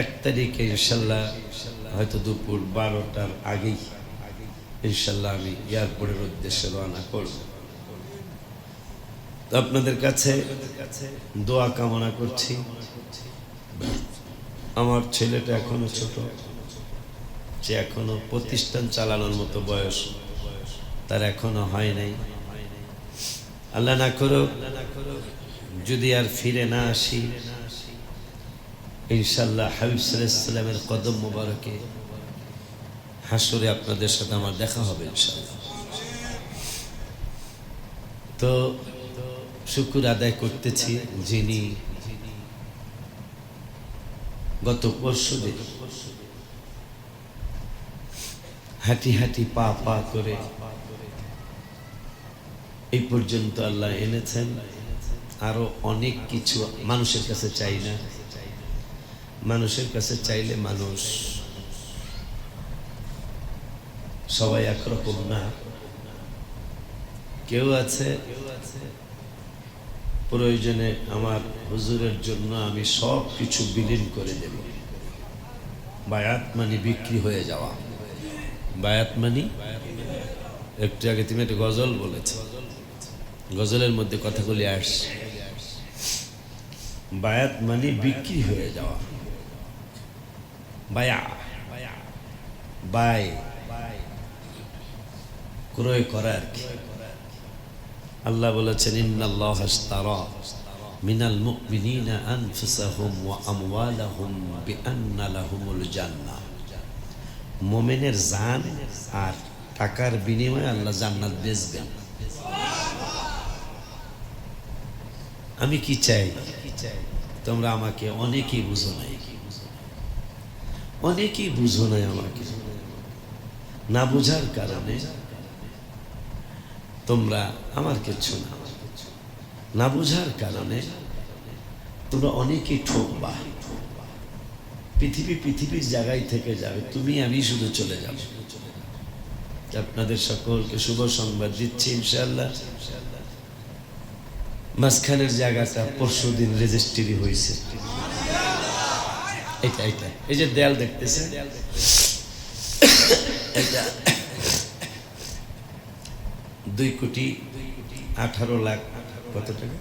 এক তারিখে ইনশাল্লাহ হয়তো দুপুর বারোটার আগেই ইনশাল্লাহ আমি এয়ারপোর্টের উদ্দেশ্যে রওনা করব। তো আপনাদের কাছে দোয়া কামনা করছি। আমার ছেলেটা এখনও ছোট। যে এখনও প্রতিষ্ঠান চালানোর মতো বয়স। তার এখনও হয় নাই। আল্লাহ না করুক, যদি আর ফিরে না আসি ইনশাল্লাহ হাবিব সাল্লামের কদম মোবারকে হাসরে আপনাদের সাথে আমার দেখা হবে ইনশাল্লাহ তো শুকুর আদায় করতেছি যিনি গত পরশু দিন হাঁটি হাঁটি পা পা করে এই পর্যন্ত আল্লাহ এনেছেন। আরও অনেক কিছু মানুষের কাছে চাই না। মানুষের কাছে চাইলে মানুষ সবাই একরকম না। কেউ আছে, প্রয়োজনে আমার হুজুরের জন্য আমি সব কিছু বিলীন করে দেব। বায়াত মানি বিক্রি হয়ে যাওয়া। বায়াত মানি, একটু আগে তুমি একটা গজল বলেছ। গজলের মধ্যে কথাগুলি আসছে। বায়াত মানি বিক্রি হয়ে যাওয়া। বায়া বাই ক্রয় করা আর কি? আল্লাহ বলেছেন, ইন্নাল্লাহ মিনাল মুমিনিনা আনফুসাহুম ওয়া আমওয়ালাহুম বিআন্না লাহুমুল জান্নাহ। মুমিনের জান আর টাকার বিনিময়ে আল্লাহ জান্নাত বেচবেন। আমি কি চাই? তোমরা আমাকে অনেকেই বুঝো নাই। অনেকেই বুঝো নাই আমাকে। না বুঝার কারণে তোমরা আমার কিছু না। না বুঝার কারণে তোমরা অনেকেই ঠকবা পৃথিবী পৃথিবীর জায়গায় থেকে যাবে, তুমি আমি শুধু চলে যাব। আপনাদের সকলকে শুভ সংবাদ দিচ্ছি ইনশাল্লাহ মাঝখানের জায়গাটা পরশু দিন রেজিস্ট্রি হয়েছে। এটা এটা এই যে দেয়াল দেখতেছে। এটা দুই কোটি আঠারো লাখ কত টাকা?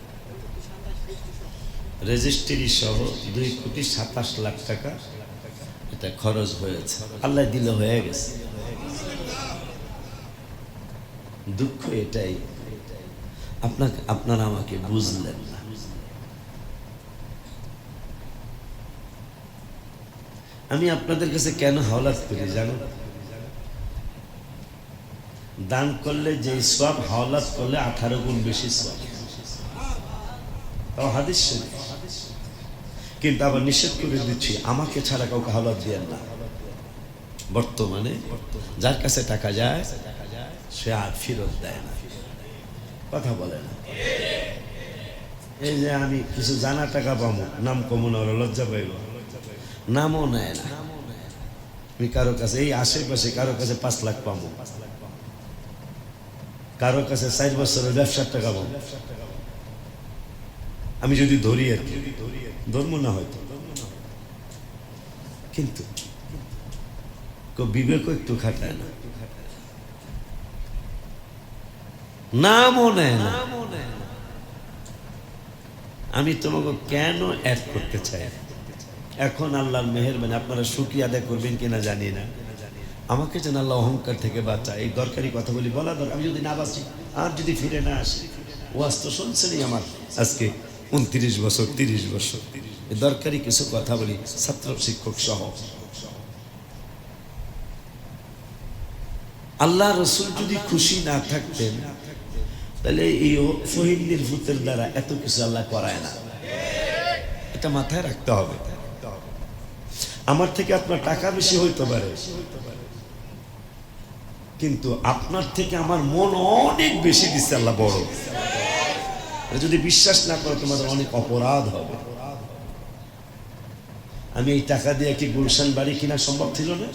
রেজিস্ট্রি সহ দুই কোটি সাতাশ লাখ টাকা এটা খরচ হয়েছে। আল্লাহ দিল হয়ে গেছে। দুঃখ এটাই। আপনাকে, আপনারা আমাকে বুঝলেন না আমি আপনাদের কাছে কেন হাওলাত করি, জানো? দান করলে যে সব হাওলাত করলে আঠারো গুণ বেশি সব। হাদিস। কিন্তু আবার নিষেধ করে দিচ্ছি, আমাকে ছাড়া কাউকে হাওলাত দিয়েন না। বর্তমানে যার কাছে টাকা যায়, সে আর ফেরত দেয় না। কথা বলে না। এই যে আমি কিছু জানা টাকা পাবো, নাম কমন ওরা লজ্জা পাইব। নামও নেয় না আমি কারও কাছে এই আশেপাশে কারও কাছে পাঁচ লাখ পাবো কারও কাছে চার বছরের ব্যবসার টাকা পাবো আমি যদি ধরি আর কি ধর্ম না হয়তো কিন্তু বিবেক একটু খাটায় না নামও নেয় না আমি তোমাকে কেন অ্যাড করতে চাই এখন আল্লাহর মেহেরবানি আপনারা শুক্রিয়া আদায় করবেন কিনা জানি না। আমাকে যেন আল্লাহ অহংকার থেকে বাঁচা এই দরকারি কথাগুলি বলা দরকার। আমি যদি না বাঁচি, আর যদি ফিরে না আসি, ওয়াজ তো শুনছেনই আমার। আজকে উনত্রিশ বছর, তিরিশ বছর। দরকারি কিছু কথা বলি, ছাত্র শিক্ষক সহ। আল্লাহ রসুল যদি খুশি না থাকতেন, তাহলে এই ফহিন্দির ভূতের দ্বারা এত কিছু আল্লাহ করায় না। এটা মাথায় রাখতে হবে। আমার থেকে আপনার টাকা বেশি হইতে পারে। কিন্তু আপনার থেকে আমার মন অনেক বেশি দিচ্ছে আল্লাহ বড়। যদি বিশ্বাস না করো তোমাদের অনেক অপরাধ হবে। আমি এই টাকা দিয়ে কি গুলশান বাড়ি কিনা সম্ভব ছিল না?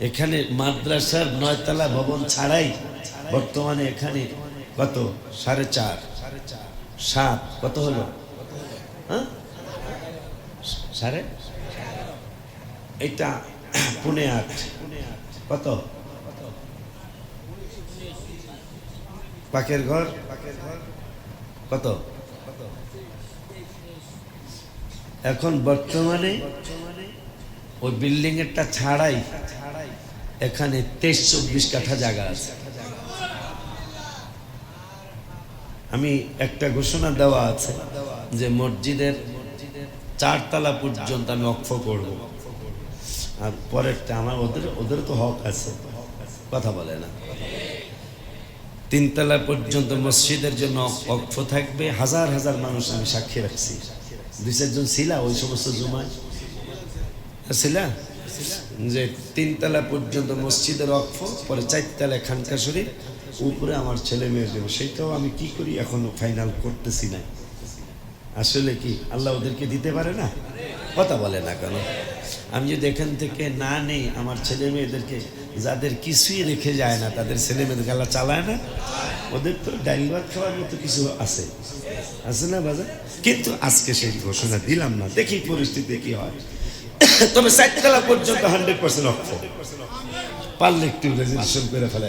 এখানে মাদ্রাসার নয়তলা ভবন ছাড়াই বর্তমানে এখানে কত? সাড়ে চার। সাত। কত হলো? হ্যাঁ? সাড়ে? এটা পুনে আট। কত? পাকের ঘর? কত? এখন বর্তমানে ওই বিল্ডিং এরটা ছাড়াই এখানে তেইশ চব্বিশ কাঠা জায়গা আছে। আমি একটা ঘোষণা দেওয়া আছে যে মসজিদের চারতলা পর্যন্ত আমি অক্ষ করব। আর পরেরটা আমার ওদের ওদের তো হক আছে। কথা বলে না। তিনতলা পর্যন্ত মসজিদের জন্য অক্ষ থাকবে। হাজার হাজার মানুষ আমি সাক্ষী রাখছি। দুই, চারজন ছিলা ওই সমস্ত জুমায়। ছিলা? যে তিনতলা পর্যন্ত মসজিদের অক্ষ পরে চারতলা খানকা শরীফ, উপরে আমার ছেলে মেয়ের জন্য। সেইটাও আমি কি করি এখনও ফাইনাল করতেছি না। আসলে কি আল্লাহ ওদেরকে দিতে পারে না? কথা বলে না কেন? আমি যদি এখান থেকে না নেই, আমার ছেলে মেয়েদেরকে যাদের কিছুই রেখে যায় না, তাদের ছেলে মেয়েদের গালা চালায় না? ওদের তো ডাইল ভাত খাওয়ার মতো কিছু আছে। আছে না বাজার? কিন্তু আজকে সেই ঘোষণা দিলাম না। দেখি পরিস্থিতি কি হয়। তবে চারতলা পর্যন্ত হান্ড্রেড পার্সেন্ট অক্ষ। পারলে একটু রেজিস্ট্রেশন করে ফেলে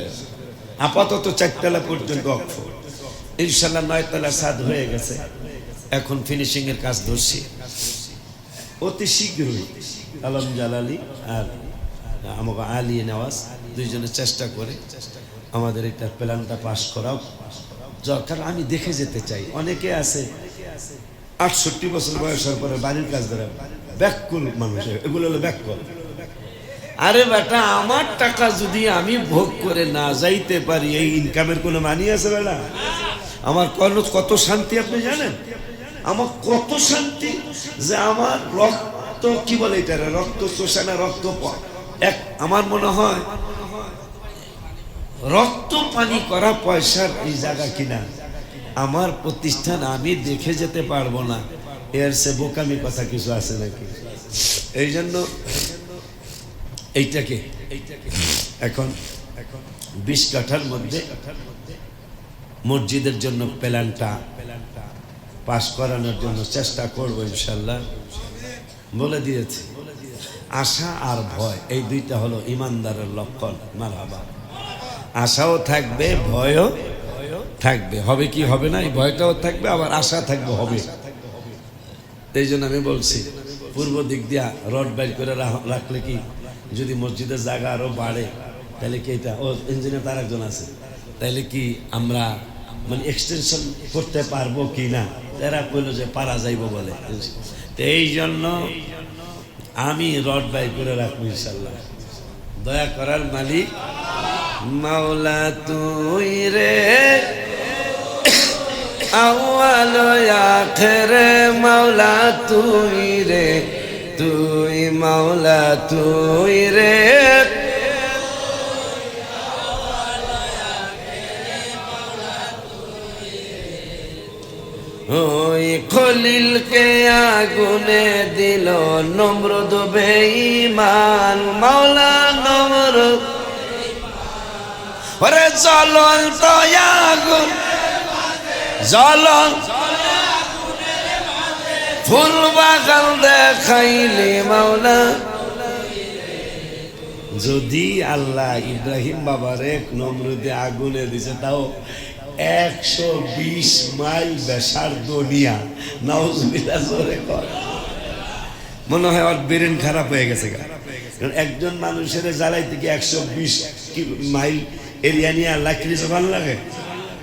আপাতত চারতলা পর্যন্ত অক্ষ। ইনশাল্লাহ নয় নয়তলা সাদ হয়ে গেছে। এখন ফিনিশিং এর কাজ ধরছি। অতি শীঘ্রই আলম জালালি আর আমাকে আলী নেওয়াজ, দুইজনে চেষ্টা করে আমাদের এটা প্ল্যানটা পাস করাও। কারণ আমি দেখে যেতে চাই। অনেকে আছে, আটষট্টি বছর বয়সের পরে বাড়ির কাজ ধরে, ব্যাকুল মানুষ, এগুলো হলো ব্যাকুল। আরে বেটা, আমার টাকা যদি আমি ভোগ করে না যাইতে পারি, এই ইনকামের কোনো মানি আছে বেটা? আমার কত শান্তি, আপনি জানেন? আমার কত শান্তি যে আমার রক্ত কি বলে এটা? রক্ত শোষানা রক্ত এক, আমার মনে হয় রক্ত পানি করা পয়সার এই জায়গা কিনা? আমার প্রতিষ্ঠান, আমি দেখে যেতে পারব না। এর সে বোকামি কথা কিছু আছে নাকি? এই জন্য এইটাকে এখন এখন বিশ কাঠার মধ্যে মসজিদের জন্য প্ল্যানটা পাশ করানোর জন্য চেষ্টা করব ইনশাল্লাহ। বলে দিয়েছি। আশা আর ভয়, এই দুইটা হলো ইমানদারের লক্ষণ, মারহাবা। আশাও থাকবে, ভয়ও থাকবে। হবে কি, হবে না, এই ভয়টাও থাকবে, আবার আশা থাকবে, হবে। এই জন্য আমি বলছি, পূর্ব দিক দিয়া রড বাইর করে রাখ- রাখলে কি, যদি মসজিদের জায়গা আরও বাড়ে, তাহলে কি এটা, ও ইঞ্জিনিয়ার তার একজন আছে, তাহলে কি আমরা মানে এক্সটেনশন করতে পারব কি না? এরা কইলো যে পারা যাইব বলে। এই জন্য আমি রড বাই করে রাখব ইনশাল্লাহ দয়া করার মালিক মাওলা তুই রে। আওয়ালে মাওলা তুই রে। তুই মাওলা তুই রে। ওই খলিলকে আগুনে দিল নম্রদ বেঈমান, মাওলা নম্রদ। ওরে জ্বলন্ত আগুন জ্বলন ফুল বাগান দেখাইলে, মাওলা। যদি আল্লাহ ইব্রাহিম বাবার এক নমরুদে আগুনে দিছে, তাও একশো বিশ মাইল বেসার দুনিয়া নাউজুবিল্লাহ, জোরে কর। মনে হয় ওর ব্রেন খারাপ হয়ে গেছে কারণ একজন মানুষের জ্বালাই থেকে একশো বিশ মাইল এরিয়া নিয়ে লাকড়ি জোগান লাগে?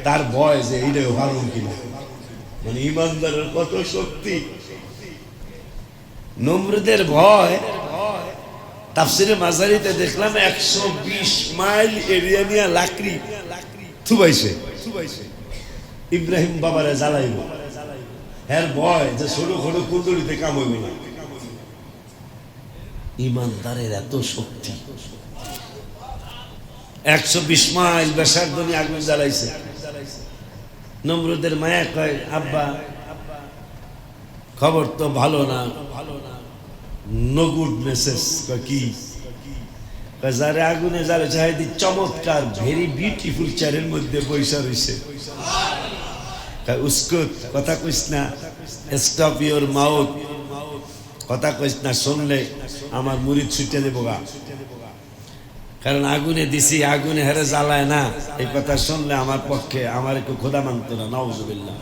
তার ভয় যে এইটা ভালো কিনা। মানে ইমানদারের কত শক্তি। নমরুদের ভয়। তাফসিরে মাঝারিতে দেখলাম একশো বিশ মাইল এরিয়া নিয়ে লাকড়ি থুবাইছে। ইব্রাহিম বাবারে জ্বালাইব। এর ভয় যে সরু সরু কুন্দুলিতে কাম হইব না। ইমানদারের এত শক্তি। একশো বিশ মাইল বেসার দনি আগুন জ্বালাইছে। নমরুদের মায়া কয়, আব্বা, খবর তো ভালো না। ভালো না নো গুড মেসেজ কি? যারে আগুনে যারে চাহিদি চমৎকার ভেরি বিউটিফুল চেয়ারের মধ্যে পয়সা রয়েছে উস্কুত কথা কইস না স্টপ ইউর মাউথ কথা কইস না, শুনলে আমার মুড়ি ছুটে দেবো গা। কারণ আগুনে দিছি, আগুনে হেরে জ্বালায় না। এই কথা শুনলে আমার পক্ষে, আমার একটু খোদা মানত না, নওজুবিল্লাহ।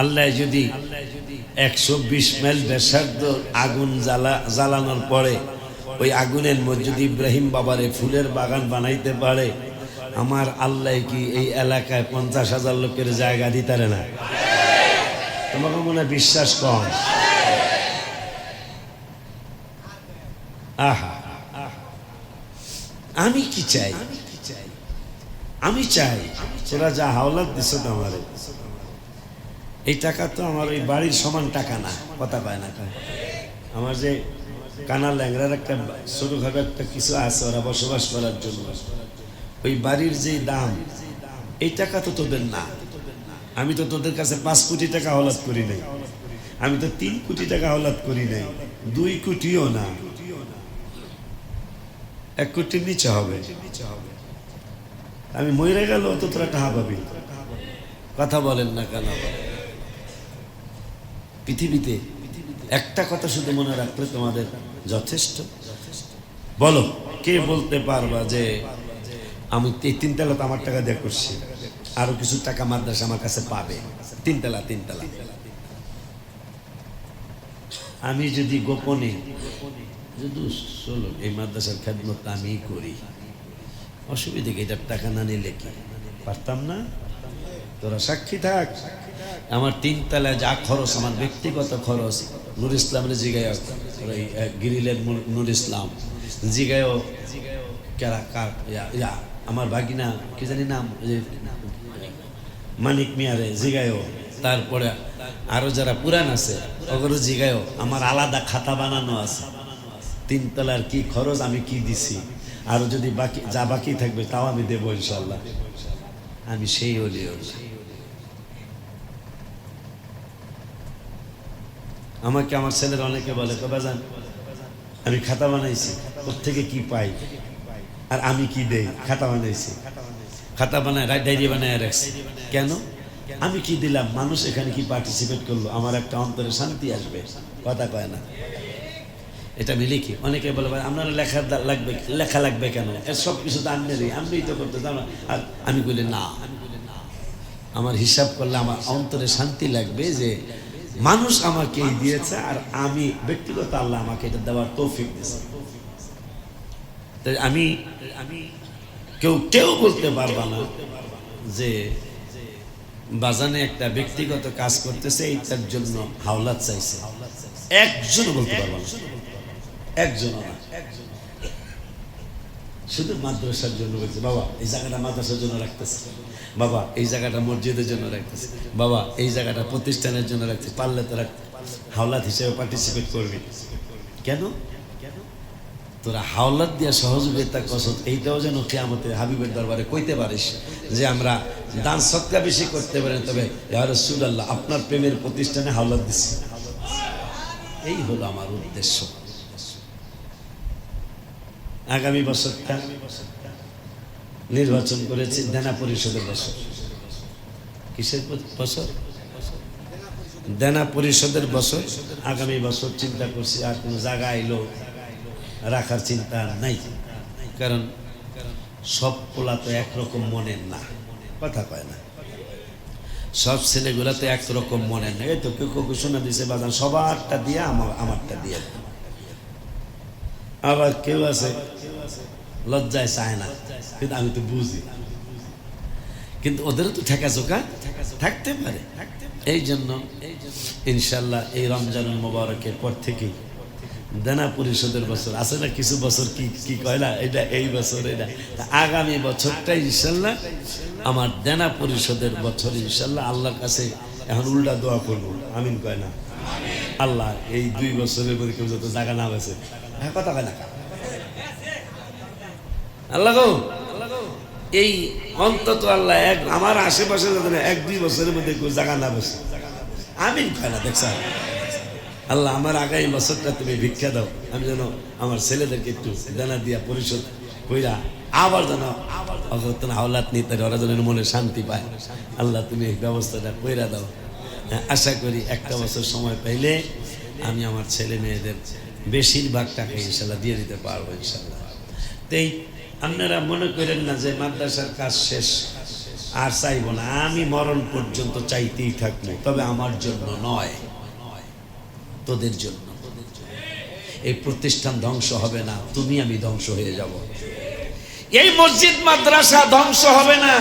আল্লাহ যদি একশো বিশ মাইল ব্যাসার্ধ আগুন জ্বালা জ্বালানোর পরে ওই আগুনের যদি ইব্রাহিম বাবারে ফুলের বাগান বানাইতে পারে, আমার আল্লাহ কি এই এলাকায় পঞ্চাশ হাজার লোকের জায়গা দিতারে না? তোমাকে মনে বিশ্বাস কম? আহা, আমি কি চাই? আমি চাই? তোরা যা হাওলাত দিছ আমারে এই টাকা তো আমার ওই বাড়ির সমান টাকা না, কথা পায় না আমার যে কানা ল্যাংরার একটা ছোটখাটো একটা কিছু আছে, ওরা বসবাস করার জন্য। ওই বাড়ির যে দাম, এই টাকা তো তোদের না। আমি তো তোদের কাছে পাঁচ কোটি টাকা হলাত করি নাই। আমি তো তিন কোটি টাকা হলাত করি নাই। দুই কোটিও না। এক কোটির নিচে হবে। আমি মরে গেল তো তোরা টাকা পাবি। কথা বলেন না কেন? পৃথিবীতে একটা কথা শুধু মনে রাখলে তোমাদের যথেষ্ট? বলো, কে বলতে পারবা যে আমি এই তিনতলা তো আমার টাকা দিয়ে করছি। আরও কিছু টাকা মাদ্রাসা আমার কাছে পাবে। তিনতলা তিনতলা আমি যদি গোপনে, যদি চলো এই মাদ্রাসার খেদমত আমি করি, অসুবিধা কি? এটার টাকা না নিলে কি? পারতাম না? তোরা সাক্ষী থাক। আমার তিন তিনতলা যা খরচ, আমার ব্যক্তিগত খরচ, নুর ইসলামের জিগায় গিরিলের নূর- ইসলাম। জিগায়ও কেরা কার ইয়া- আমার ভাগিনা, কি জানি নাম মানিক মিয়ারে জিগায়ও। তারপরে আরও যারা পুরান আছে, ওগুলো জিগায়ও। আমার আলাদা খাতা বানানো আছে। তিনতলার কি খরচ, আমি কি দিছি? আর যদি বাকি যা বাকি থাকবে, তাও আমি দেবো ইনশাল্লাহ। আমি সেই হলি আমাকে আমার ছেলের অনেকে বলে বাজান, আমি খাতা বানাইছি ওর থেকে কি পাই? আর আমি কি দেই? খাতা বানাইছি। খাতা বানায় ডায়েরি বানায় রাখছি। কেন? আমি কি দিলাম? মানুষ এখানে কি পার্টিসিপেট করল? আমার একটা অন্তরে শান্তি আসবে। কথা কয় না। এটা আমি লিখি। অনেকে বলে, ভাই, আপনার লেখা লাগবে লেখা লাগবে কেন? এর সব কিছু তো আমনেরই আমনেই তো করতে জানো। আর আমি বলি না। আমার হিসাব করলে আমার অন্তরে শান্তি লাগবে যে মানুষ আমাকে এই দিয়েছে আর আমি ব্যক্তিগত আল্লাহ আমাকে এটা দেওয়ার তৌফিক দিয়েছে। তাই আমি আমি কেউ কেউ বলতে পারবা না যে বাজানে একটা ব্যক্তিগত কাজ করতেছে, এইটার জন্য হাওলাত চাইছে। একজন বলতে পারবা না। একজনও না শুধু মাদ্রাসার জন্য বলছে, বাবা, এই জায়গাটা মাদ্রাসার জন্য রাখতেছে। বাবা, এই জায়গাটা মসজিদের জন্য রাখতেছে। বাবা, এই জায়গাটা প্রতিষ্ঠানের জন্য রাখছে পারলে তোরা হাওলাত হিসেবে পার্টিসিপেট করবি। কেন? তোরা হাওলাত দিয়া সহযোগিতা কসত এইটাও যেন কেয়ামতের হাবিবের দরবারে কইতে পারিস যে আমরা দান সৎকা বেশি করতে পারেন তবে রসুল আল্লাহ আপনার প্রেমের প্রতিষ্ঠানে হাওলাত দিচ্ছি এই হলো আমার উদ্দেশ্য। আগামী বছরটা নির্বাচন করেছে দেনা পরিষদের বছর। কিসের বছর? দেনা পরিষদের বছর। আগামী বছর চিন্তা করছি আর কোনো জায়গা এলো রাখার চিন্তা নাই। কারণ সব পোলা তো একরকম মনের না। কথা কয় না। সব ছেলেগুলা তো একরকম মনের না। এই তো কেউ কেউ শোনা দিছে, বাজান সবারটা দিয়ে আমার আমারটা দিয়ে। আবার কেউ আছে, লজ্জায় চায় না, কিন্তু আমি তো বুঝি। কিন্তু ওদেরও তো ঠেকা চোখা থাকতে পারে। এই জন্য ইনশাল্লাহ এই রমজানুল মোবারকের পর থেকেই দেনা পরিষদের বছর আছে না? কিছু বছর কি কি কয় না? এটা এই বছর, এটা। আগামী বছরটা ইনশাল্লাহ আমার দেনা পরিষদের বছর ইনশাল্লাহ আল্লাহর কাছে এখন উল্টা দোয়া করব। আমিন কয় না? আল্লাহ, এই দুই বছরের মধ্যে কেউ যত জায়গা না বেছে হ্যাঁ কথা না। আল্লাহ গো এই অন্তত আল্লাহ এক আমার আশেপাশে না এক দুই বছরের মধ্যে কেউ জায়গা না বসে। কয় না দেখছ আল্লাহ, আমার আগামী বছরটা তুমি ভিক্ষা দাও। আমি যেন আমার ছেলেদেরকে একটু দানা দিয়া পরিশোধ কইরা আবার যেন অগতন হাওলাত নিতে ওরা যেন মনে শান্তি পায়। আল্লাহ, তুমি এই ব্যবস্থাটা কইরা দাও। আশা করি একটা বছর সময় পাইলে আমি আমার ছেলে মেয়েদের বেশিরভাগ টাকা ইনশাল্লাহ দিয়ে দিতে পারব ইনশাল্লাহ তো এই আপনারা মনে করেন না যে মাদ্রাসার কাজ শেষ, আর চাইব না। আমি মরণ পর্যন্ত চাইতেই থাকব, তবে আমার জন্য নয়, তোদের জন্য। এই প্রতিষ্ঠান ধ্বংস হবে না, তুমি আমি ধ্বংস হয়ে যাব। এই মসজিদ, মাদ্রাসা ধ্বংস হবে না।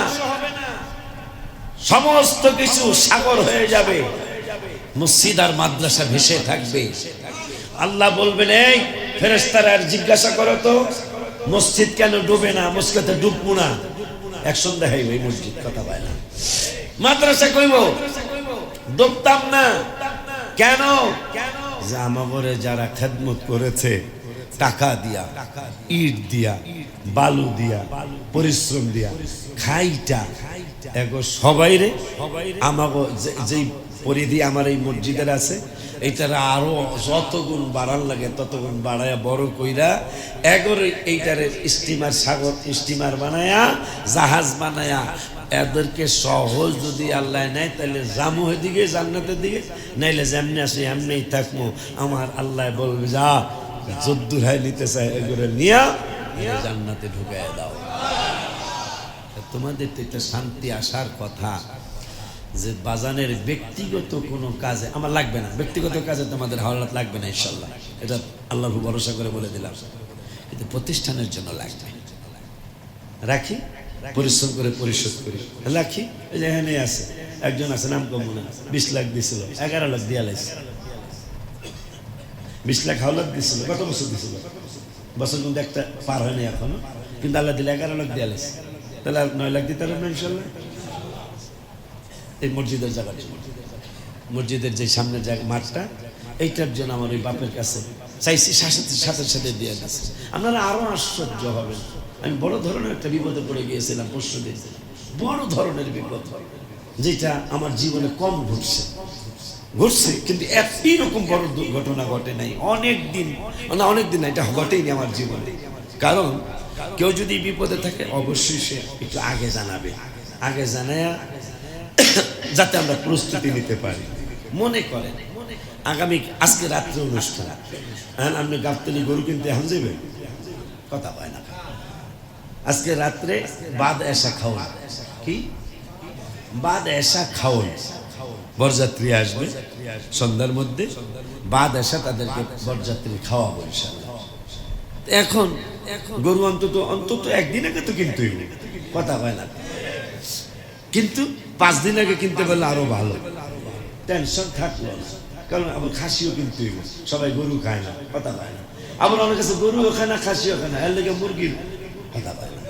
সমস্ত কিছু সাগর হয়ে যাবে, মসজিদ আর মাদ্রাসা ভেসে থাকবে। আল্লাহ বলবেন, এই ফেরেস্তারা আর জিজ্ঞাসা করো তো, মসজিদ কেন ডুবে না, মসজিদে ডুববো না? এক সন্ধ্যা এই মসজিদ কথা পায় না। মাদ্রাসা কইব, ডুবতাম না। কেন? আমাগরে যারা খেদমত করেছে, টাকা দিয়া, ইট দিয়া, বালু দিয়া, পরিশ্রম দিয়া, খাইটা, এগো সবাই রে আমাগো যেই পরিধি আমার এই মসজিদের আছে এইটার আরও যত গুণ বাড়ান লাগে তত গুণ বাড়ায়া বড় কইরা এগর এইটারে স্টিমার সাগর, স্টিমার বানায়া, জাহাজ বানায়া। এদেরকে সহজ যদি আল্লাহ নেয় তাহলে জামু দিকে জান্নাতের দিকে। নাইলে যেমনি আসি এমনি থাকব আমার আল্লাহ বলবে, যা যদ্দুর হাই নিতে চাই এগুলো নিয়া জান্নাতে ঢুকায় দাও। তোমাদের তো একটা শান্তি আসার কথা। যে বাজানের ব্যক্তিগত কোনো কাজে আমার লাগবে না। ব্যক্তিগত কাজে তোমাদের হাওলাত লাগবে না ইনশাল্লাহ এটা আল্লাহর উপর ভরসা করে বলে দিলাম। কিন্তু প্রতিষ্ঠানের জন্য লাগবে। রাখি? পরিশ্রম করে পরিশোধ করি। রাখি? এখানে আছে। একজন আছে, নাম কম বিশ লাখ দিছিল, এগারো লাখ দিয়া লাইছে। বিশ লাখ হাওলাত দিছিল, কত বছর দিছিল? বছর কিন্তু একটা পার হয়নি এখনও। কিন্তু আল্লাহ দিলে এগারো লাখ দিয়া লাইছে। তাহলে আর নয় লাখ দিতে পারবেন ইনশাল্লাহ এই মসজিদের জায়গাটা মসজিদের যে সামনের জায়গা, মাঠটা, এইটার জন্য আমার ওই বাপের কাছে চাইছি, সাথে সাথে সাথে দিয়ে দিচ্ছে আপনারা আরও আশ্চর্য হবেন। আমি বড় ধরনের একটা বিপদে পড়ে গিয়েছিলাম পরশু দিন। বড় ধরনের বিপদ। যেটা আমার জীবনে কম ঘটছে। ঘটছে, কিন্তু একই রকম বড় দুর্ঘটনা ঘটে নাই। অনেক দিন না, অনেক দিন এটা ঘটেইনি আমার জীবনে। কারণ, কেউ যদি বিপদে থাকে, অবশ্যই সে একটু আগে জানাবে। আগে জানায়া যাতে আমরা প্রস্তুতি নিতে পারি। মনে করেন, আগামী, আজকে রাত্রে অনুষ্ঠান। এখন আপনি গাবতলি গরু কিনতে এখন যাবেন? কথা পায় না। আজকে রাত্রে বাদ এসা খাওয়া কি? বাদ এসা খাওয়ান। বরযাত্রী আসবে সন্ধ্যার মধ্যে। বাদ এসা তাদেরকে বরযাত্রী খাওয়াবো ইনশাল্লাহ এখন গরু অন্তত অন্তত একদিন আগে তো কিন্তু। কথা হয় না। কিন্তু পাঁচ দিন আগে কিনতে পারলে আরও ভালো। টেনশন থাকল কারণ আবার খাসিও কিনতে হইব। সবাই গরু খায় না কথা পায় না। আবার অনেক কাছে গরুও খায় না, খাসিও খায় না। এর মুরগির কথা পায় না।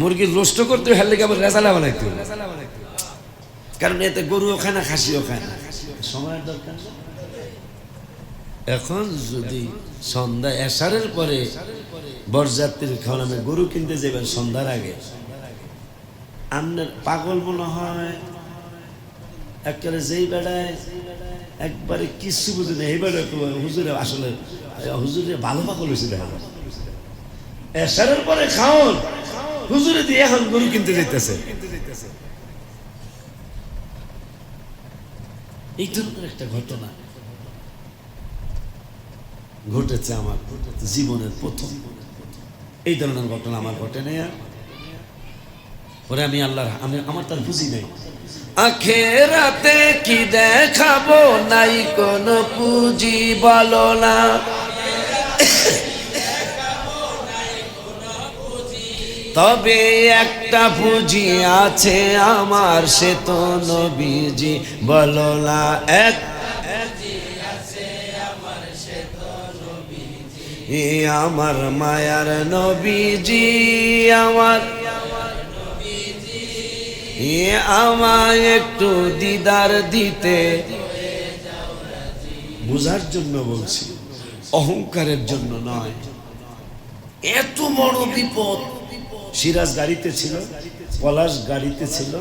মুরগির রোস্ট করতে হের লেগে আবার রেজালা বানাইতে হবে কারণ এতে গরুও খায় না, খাসিও খায় না। সময়ের দরকার এখন যদি সন্ধ্যা, এসারের পরে বরযাত্রীর খাওয়ানো গরু কিনতে যাবেন সন্ধ্যার আগে আপনার পাগল মনে হয়। একেবারে যেই বেড়ায়, একবারে কিছু বুঝে না এই বেড়ায় হুজুরে আসলে, হুজুরে ভালো পাগল হয়েছে দেখা। এসারের পরে খাওন। হুজুরে দিয়ে এখন গরু কিনতে যেতেছে এই ধরনের একটা ঘটনা ঘটেছে আমার জীবনের প্রথম। এই ধরনের ঘটনা আমার ঘটে নেই আর পরে আমি আল্লাহর আমি আমার তার বুঝি নাই। আখেরাতে কি দেখাবো? নাই কোন পুঁজি বলো না। তবে একটা পুঁজি আছে আমার, সে তো নবীজি বলো না। এক আমার মায়ার নবীজি আমার আমায় একটু দিদার দিতে। বুঝার জন্য বলছি, অহংকারের জন্য নয়। এত বড় বিপদ সিরাজ গাড়িতে ছিল, পলাশ গাড়িতে ছিল,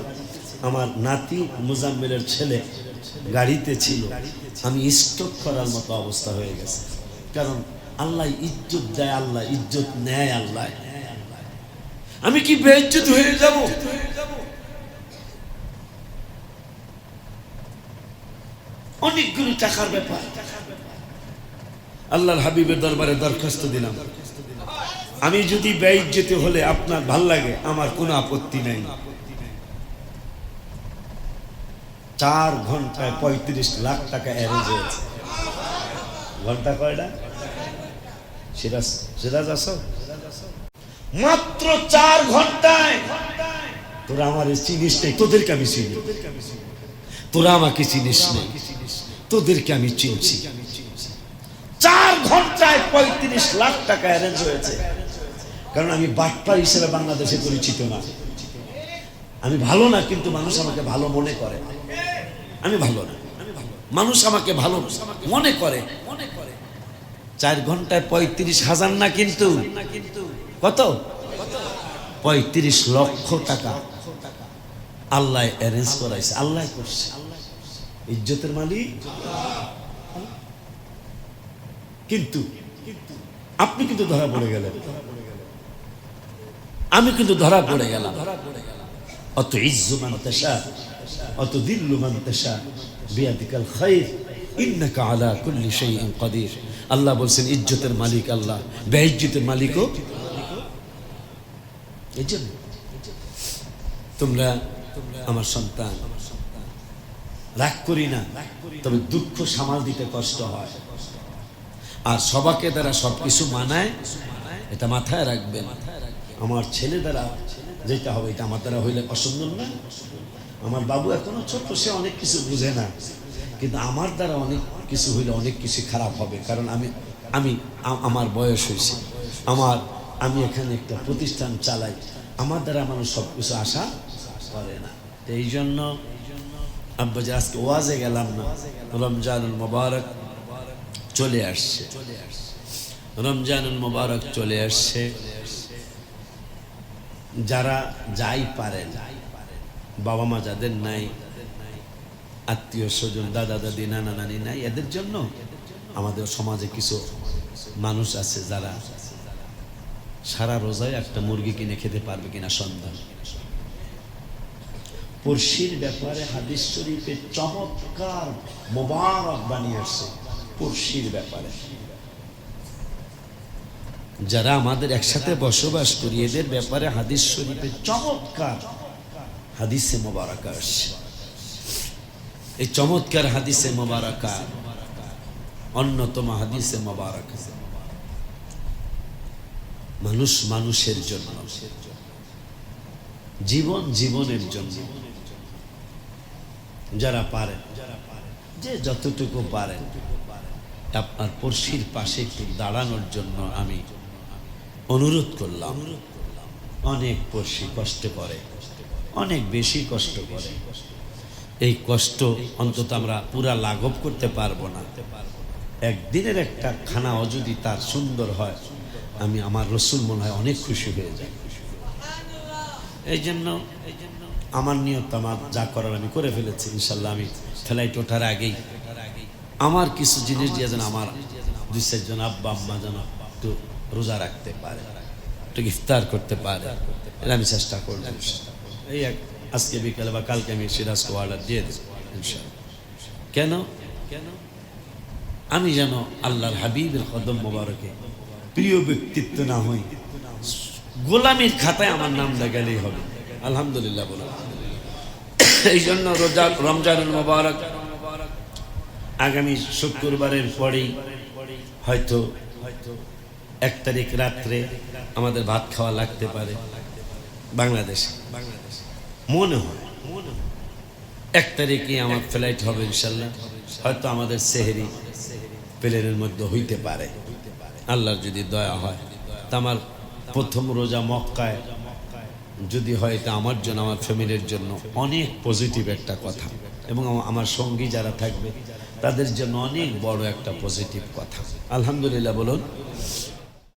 আমার নাতি মুজাম্মেলের ছেলে গাড়িতে ছিল। আমি স্টক করার মতো অবস্থা হয়ে গেছে। কারণ আল্লাহ ইজ্জত দেয়, আল্লাহ ইজ্জত নেয়, আল্লাহ। আমি কি বেইজ্জত হয়ে যাব? অনেকগুলো টাকার ব্যাপার। আল্লাহর হাবিবের দরবারে দরখাস্ত দিলাম। আমি যদি ব্যয় যেতে হলে আপনার ভালো লাগে, আমার কোনো আপত্তি নেই। চার ঘন্টায় পঁয়ত্রিশ লাখ টাকা অ্যারেঞ্জ ঘণ্টা কয়টা? সিরাজ সিরাজ আসো মাত্র চার ঘন্টায়। তোরা আমার চিনিস নেই, তোদেরকে আমি চিনি। তোরা আমাকে চিনিস নেই। তোদেরকে আমি চিনছি। চার ঘন্টায় পঁয়ত্রিশ লাখ টাকা অ্যারেঞ্জ হয়েছে। কারণ আমি বাটপার হিসেবে বাংলাদেশে পরিচিত না। আমি ভালো না, কিন্তু মানুষ আমাকে ভালো মনে করে। আমি ভালো না মানুষ আমাকে ভালো মনে করে। চার ঘন্টায় পঁয়ত্রিশ হাজার না কিন্তু? কত? পঁয়ত্রিশ লক্ষ টাকা। আল্লাহ অ্যারেঞ্জ করাইছে, আল্লাহ করছে। ইজ্জতের মালিক? কিন্তু, আপনি কিন্তু ধরা পড়ে গেলেন। আমি কিন্তু ধরা পড়ে গেলাম। অত ইজ্জু মান তাশা, অত দিল্লু মান তাশা, বিয়াদিকাল খাইর, ইন্নাকা আলা কুল্লি শাইইন কাদির। আল্লাহ বলছেন, ইজ্জতের মালিক আল্লাহ বেইজ্জতের মালিকও। এই জন্য তোমরা আমার সন্তান রাগ করি না, তবে দুঃখ সামাল দিতে কষ্ট হয়। আর সবাকে দ্বারা সবকিছু মানায়, এটা মাথায় রাখবে আমার ছেলে দ্বারা যেটা হবে, এটা আমার দ্বারা হইলে অসুন্দর না। আমার বাবু এখনও ছোট্ট সে অনেক কিছু বুঝে না। কিন্তু আমার দ্বারা অনেক কিছু হইলে অনেক কিছু খারাপ হবে। কারণ আমি আমি আমার বয়স হয়েছে। আমার, আমি এখানে একটা প্রতিষ্ঠান চালাই। আমার দ্বারা মানুষ সব কিছু আশা করে না। তো এই জন্য আব্বা যে আজকে ওয়াজে গেলাম না। রমজানুল মোবারক চলে আসছে। রমজানুল মোবারক চলে আসছে। যারা যাই পারেন, বাবা মা যাদের নাই, আত্মীয় স্বজন, দাদা দাদি, নানা নানি নাই, এদের জন্য আমাদের সমাজে কিছু মানুষ আছে যারা সারা রোজায় একটা মুরগি কিনে খেতে পারবে কিনা সন্ধান পড়শির ব্যাপারে হাদিস শরীফে চমৎকার মোবারক বানিয়ে আসছে পড়শির ব্যাপারে। যারা আমাদের একসাথে বসবাস করি, এদের ব্যাপারে হাদিস শরীফে চমৎকার হাদিসে মোবারকা আসছে। এই চমৎকার হাদিসে মোবারকা অন্যতম হাদিসে মোবারকা। মানুষ মানুষের জন্য। জীবন জীবনের জন্য। যারা পারেন যে যতটুকু পারেন, আপনার পড়শির পাশে একটু দাঁড়ানোর জন্য আমি অনুরোধ করলাম। অনেক পড়শি কষ্ট করে, অনেক বেশি কষ্ট করে। এই কষ্ট অন্তত আমরা পুরা লাঘব করতে পারব না। একদিনের একটা খানাও যদি তার সুন্দর হয়, আমি আমার রসুল মনে হয় অনেক খুশি হয়ে যায় এই জন্য আমার নিয়ত আমার যা করার আমি করে ফেলেছি, ইনশাল্লাহ আমি ফ্লাইট ওঠার আগেই। আমার কিছু জিনিস দিয়ে যেন আমার দুই চারজন আব্বা, আম্মা যেন একটু রোজা রাখতে পারে, একটু ইফতার করতে পারে, এটা আমি চেষ্টা করব এই এক আজকে বিকালে বা কালকে আমি সিরাজকে অর্ডার দিয়ে দেব কেন কেন? আমি যেন আল্লাহর হাবিবের কদম মোবারকে প্রিয় ব্যক্তিত্ব না হই, গোলামীর খাতায় আমার নাম গেলেই হবে। আলহামদুলিল্লাহ বলে। এই জন্য রোজা রমজানুল মোবারক আগামী শুক্রবারের পরেই হয়তো এক তারিখ রাত্রে আমাদের ভাত খাওয়া লাগতে পারে বাংলাদেশে। মনে হয় এক তারিখে আমার ফ্লাইট হবে ইনশাল্লাহ। হয়তো আমাদের সেহেরি প্লেনের মধ্যে হইতে পারে। আল্লাহর যদি দয়া হয়, তা আমার প্রথম রোজা মক্কায় যদি হয় এটা আমার জন্য, আমার ফ্যামিলির জন্য অনেক পজিটিভ একটা কথা। এবং আমার সঙ্গী যারা থাকবে, তাদের জন্য অনেক বড় একটা পজিটিভ কথা। আলহামদুলিল্লাহ, বলুন।